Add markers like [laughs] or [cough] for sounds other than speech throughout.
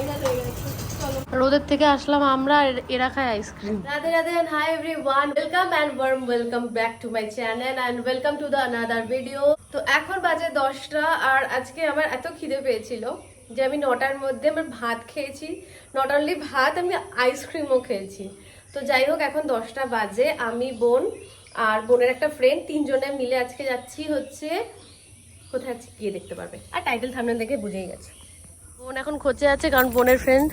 Final হয়ে গেছে রোদের থেকে আসলাম আমরা এরা খায় ice cream. Radhe Radhe and hi everyone welcome and warm welcome back to my channel and welcome to the another video তো এখন বাজে দশটা আর আজকে আমার এত খিদে পেয়েছিল যে আমি নটার মধ্যে আমার ভাত খেয়েছি। নট অনলি ভাত আমি আইসক্রিমও খেয়েছি। তো যাই হোক এখন দশটা বাজে। আমি বোন আর বোনের একটা ফ্রেন্ড তিনজনে মিলে আজকে যাচ্ছি হচ্ছে কোথায় গিয়ে দেখতে পারবে। আর টাইটেল থামনে দেখে বুঝেই গেছে। বোন এখন খোঁজে আছে, কারণ বোনের ফ্রেন্ড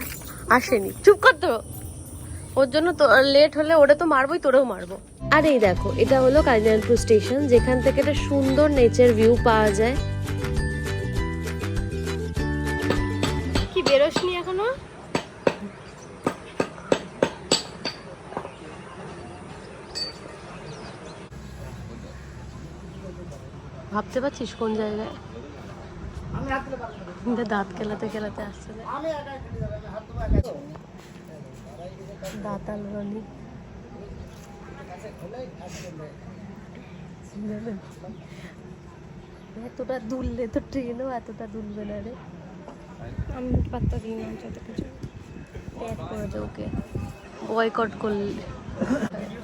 আসেনি। চুপ কর তো। ওর জন্য তো লেট হলে ওরে তো মারবোই, তোরেও মারবো। আর এই দেখো, এটা হলো কালিয়ানপুর স্টেশন যেখান থেকে একটা সুন্দর নেচার ভিউ পাওয়া যায়। কি, বেরোসনি এখনও? ভাবতে পারছিস কোন জায়গায়? দাঁত কেলাতে কেলাতে আসছে। দাঁতাল রনি। এতটা দুললে তো ট্রেনও এতটা দুলবে না রে। আমি পাত্তা দিই না যত কিছু। ট্যাগ করে দে ওকে। বয়কট করলে।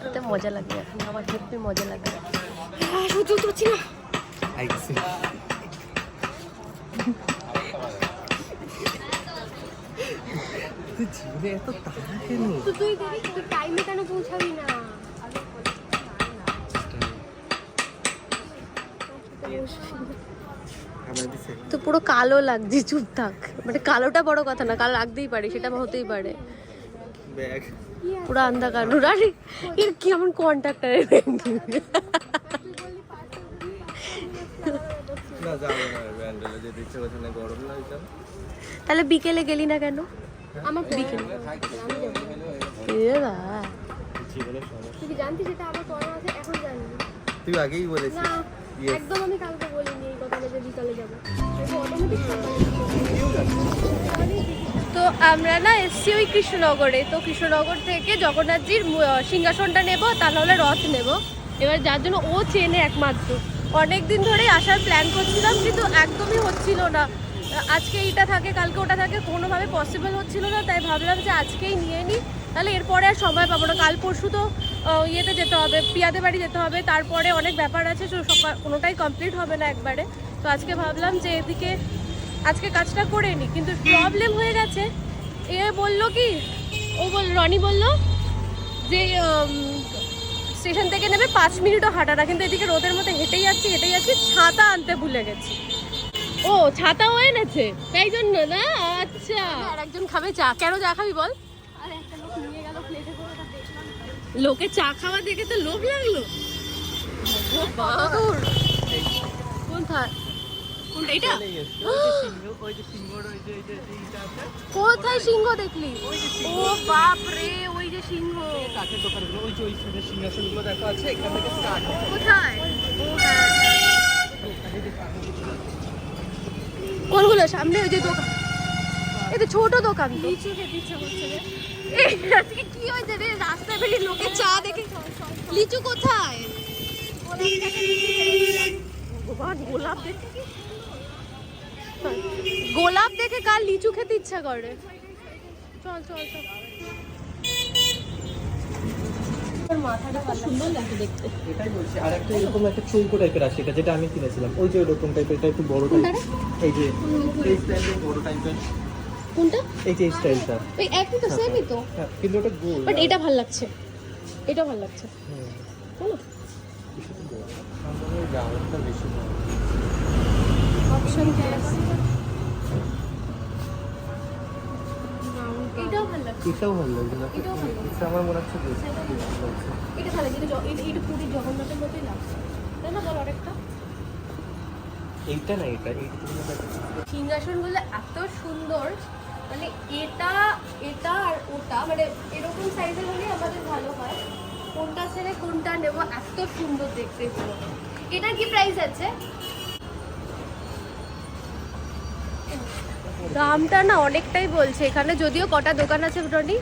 এতে মজা লাগে। এখন আমার হেব্বি মজা লাগে। সহ্য করছি না তো তুই দেরি তুই টাইমে কেন পৌঁছাবি না তো পুরো কালো লাগছে চুপ থাক। মানে কালোটা বড় কথা না কালো লাগতেই পারে সেটা হতেই পারে। পুরো অন্ধকার। আরে এর কেমন কন্ট্রাক্টারের না যাব না ব্যান্ডেলে যে দেখতে পাচ্ছি না গরম লাগছে তাহলে বিকেলে গেলি না কেন? আমার বিকেলে। এ বাবা। তুই জানতিস এটা আমার পড়া আছে? এখন জানি। তুই আগেই বলেছিস। একদম আমি কালকে বলিনি এই কথাটা যে বিকালে যাব। তো আমরা না এসছি ওই কৃষ্ণনগরে। তো কৃষ্ণনগর থেকে জগন্নাথজির সিংহাসনটা নেব তা নাহলে রথ নেব। এবার যার জন্য ও চেনে একমাত্র। অনেক দিন ধরেই আসার প্ল্যান করছিলাম, কিন্তু একদমই হচ্ছিল না। আজকে এইটা থাকে, কালকে ওটা থাকে, কোনোভাবে পসিবল হচ্ছিল না, তাই ভাবলাম যে আজকেই নিয়ে নিই। তাহলে এরপরে আর সময় পাবো না। কাল পরশু তো ইয়েতে যেতে হবে, পিয়াদের বাড়ি যেতে হবে। তারপরে অনেক ব্যাপার আছে সকাল কোনোটাই কমপ্লিট হবে না একবারে। তো আজকে ভাবলাম যে এদিকে, আজকে কাজটা করে নিই, কিন্তু প্রবলেম হয়ে গেছে। এ বলল কি, ও বল, রনি বলল যে স্টেশন থেকে নেবে পাঁচ মিনিটও হাঁটা না কিন্তু এদিকে রোদের মধ্যে হেঁটেই যাচ্ছি হেঁটেই যাচ্ছি ছাতা আনতে ভুলে গেছি। ও ছাতা হয়ে এনেছে? তাই জন্য না? আচ্ছা। আর একজন খাবে চা। কেন চা খাবি বল? লোক চা খাওয়া দেখে তো লোভ লাগল। কোন বাদুর কোনটা কোনটা এটা কোথায় সিংহ দেখলি? ও বাপ রে ওই যে সিংহ কোথায়? ও হ্যাঁ, কোনগুলো? সামনে ওই যে দোকান। এই তো ছোট দোকান রে। আজকে কি হয়েছে রে? রাস্তায় বেরিয়ে লোকে চা দেখে লিচু কোথায়? ভগবান গোলাপ দেখে গোলাপ দেখে কাল লিচু খেতে ইচ্ছা করে? চল চল চল। এটাই বলছি আর একটা এরকম একটা চৌকো টাইপের আছে যেটা আমি কিনেছিলাম ওই যে টাইপের এটা একটু বড় টাইপ। এই যে এই স্টাইলের বড় টাইপের। কোনটা? এই যে স্টাইলটা ওই একই তো সেমই তো। হ্যাঁ কিন্তু ওটা গোল বাট এটা ভালো লাগছে। এটা ভালো লাগছে। বলো। বেশি ভালো। অপশন এটাও ভালো লাগছে। এটাও ভালো লাগছে। এটা আমার মনে হচ্ছে লাগছে। এটা ভালো এটা জ- এটা এটা পুরী জগন্নাথের মতোই লাগছে। তাই না বল আরেকটা? এইটা না এটা সিংহাসনগুলো এত সুন্দর। মানে এটা এটা আর ওটা মানে এরকম সাইজের হলে আমাদের ভালো হয়। কোনটা ছেড়ে কোনটা নেব এত সুন্দর দেখতে পুরো এটা কি প্রাইস আছে? দামটা না অনেকটাই বলছে। এখানে যদিও কটা দোকান আছে টনি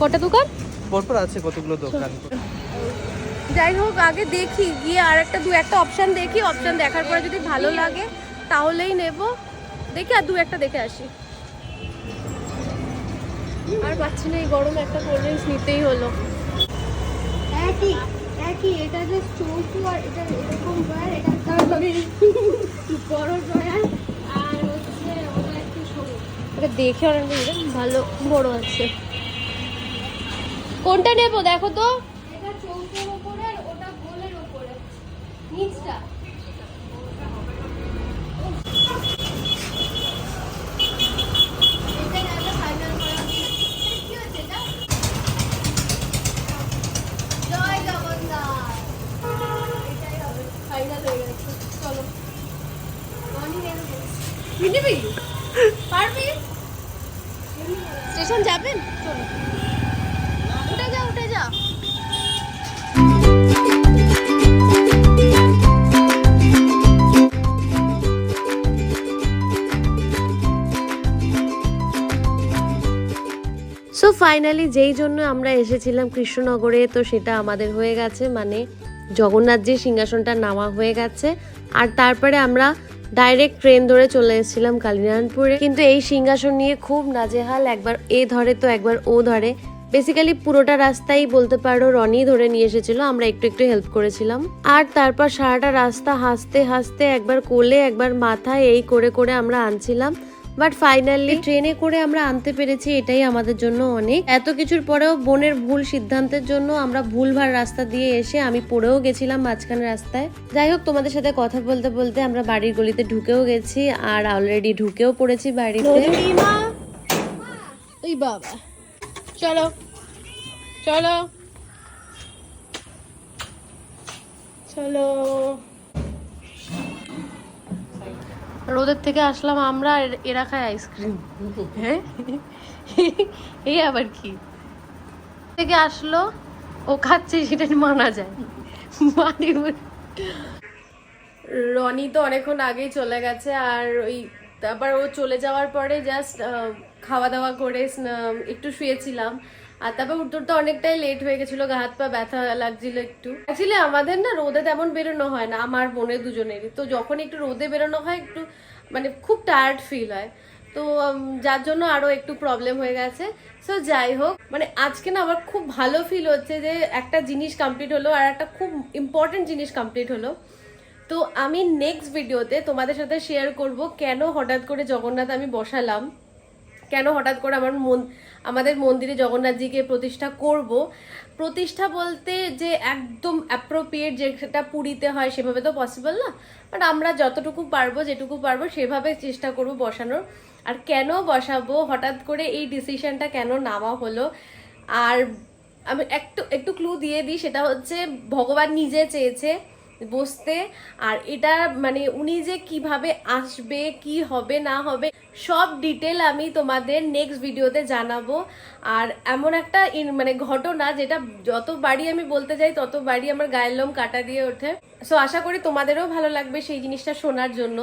কটা দোকান? পরপর আছে কতগুলো দোকান? যাই হোক আগে দেখি গিয়ে আর একটা দু একটা অপশন দেখি অপশন দেখার পরে যদি ভালো লাগে তাহলেই নেব। দেখি আর দু একটা দেখে আসি। আর পাচ্ছি না এই গরমে একটা কোল্ড ড্রিঙ্কস নিতেই হলো। একই একই এটা যে চৌকু আর এটা এরকম ড্রয়ার এটা [laughs] বড় ড্রয়ার আর হচ্ছে ওটা একটু সরু। এটা দেখে অনেক ভালো বড় আছে। কোনটা নেব দেখো তো? এটা চৌকোর উপরে আর ওটা গোলের উপরে নিচটা এটা একটা ফাইনাল করা কি হচ্ছে এটা জয় জগন্নাথ এটাই হবে ফাইনাল হয়ে গেছে। চলো। নিবি পারবি? স্টেশন যাবেন চলো। উঠে যা উঠে যা। সো ফাইনালি যেই জন্য আমরা এসেছিলাম কৃষ্ণনগরে তো সেটা আমাদের হয়ে গেছে। মানে জগন্নাথজির সিংহাসনটা নামা হয়ে গেছে। আর তারপরে আমরা ডাইরেক্ট ট্রেন ধরে চলে এসেছিলাম কালিনারায়ণপুরে। কিন্তু এই সিংহাসন নিয়ে খুব নাজেহাল, একবার এ ধরে তো একবার ও ধরে। বেসিক্যালি পুরোটা রাস্তাই বলতে পারো রনি ধরে নিয়ে এসেছিল, আমরা একটু একটু হেল্প করেছিলাম। আর তারপর সারাটা রাস্তা হাসতে হাসতে একবার কোলে, একবার মাথায় এই করে করে আমরা আনছিলাম। বাট ফাইনালি ট্রেনে করে আমরা আনতে পেরেছি এটাই আমাদের জন্য অনেক। এত কিছুর পরেও বোনের ভুল সিদ্ধান্তের জন্য আমরা ভুলভাল রাস্তা দিয়ে এসে আমি পড়েও গেছিলাম মাঝখানে রাস্তায়। যাই হোক তোমাদের সাথে কথা বলতে বলতে আমরা বাড়ির গলিতে ঢুকেও গেছি আর অলরেডি ঢুকেও পড়েছি বাড়িতে। বাবা। চলো। চলো। চলো। রোদের থেকে আসলাম আমরা এরা খায় আইসক্রিম। হ্যাঁ? এই আবার কি? থেকে আসলো, ও খাচ্ছে, সেটা মানা যায়। মানে রনি তো অনেকক্ষণ আগেই চলে গেছে, আর ওই তারপর ও চলে যাওয়ার পরে জাস্ট খাওয়া দাওয়া করে একটু শুয়েছিলাম। আর তারপর উঠতে অনেকটাই লেট হয়ে গেছিল, গা হাত পা ব্যথা লাগছিল একটু। অ্যাকচুয়ালি আমাদের না রোদে তেমন বেরোনো হয় না, আমার বোনের দুজনেরই। তো যখন একটু রোদে বেরোনো হয়, একটু মানে খুব টায়ার্ড ফিল হয়। তো যার জন্য আরও একটু প্রবলেম হয়ে গেছে। সো যাই হোক মানে আজকে না আমার খুব ভালো ফিল হচ্ছে যে একটা জিনিস কমপ্লিট হলো আর একটা খুব ইম্পর্টেন্ট জিনিস কমপ্লিট হলো। তো আমি নেক্সট ভিডিওতে তোমাদের সাথে শেয়ার করব কেন হঠাৎ করে জগন্নাথ আমি বসালাম। কেন হঠাৎ করে আমার মন আমাদের মন্দিরে জগন্নাথজিকে প্রতিষ্ঠা করব। প্রতিষ্ঠা বলতে যে একদম অ্যাপ্রোপ্রিয়েট যেটা পুরীতে হয় সেভাবে তো পসিবল না। বাট আমরা যতটুকু পারব, যেটুকু পারব, সেভাবে চেষ্টা করব বসানোর। আর কেন বসাবো? হঠাৎ করে এই ডিসিশনটা কেন নেওয়া হলো? আর আমি একটু একটু ক্লু দিয়ে দিই, সেটা হচ্ছে ভগবান নিজে চেয়েছে। বসতে, আর এটা মানে উনি যে কীভাবে আসবে, কি হবে, না হবে, সব ডিটেল আমি তোমাদের নেক্সট ভিডিওতে জানাব। আর এমন একটা মানে ঘটনা যেটা যতবারই আমি বলতে যাই, ততবারই আমার গায়ের লোম কাটা দিয়ে ওঠে। সো আশা করি তোমাদেরও ভালো লাগবে সেই জিনিসটা শোনার জন্য।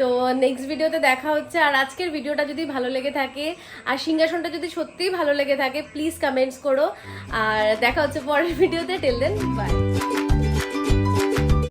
তো নেক্সট ভিডিওতে দেখা হচ্ছে। আর আজকের ভিডিওটা যদি ভালো লেগে থাকে, আর সিংহাসনটা যদি সত্যিই ভালো লেগে থাকে প্লিজ কমেন্টস করো। আর দেখা হচ্ছে পরের ভিডিওতে টেল দেন বাই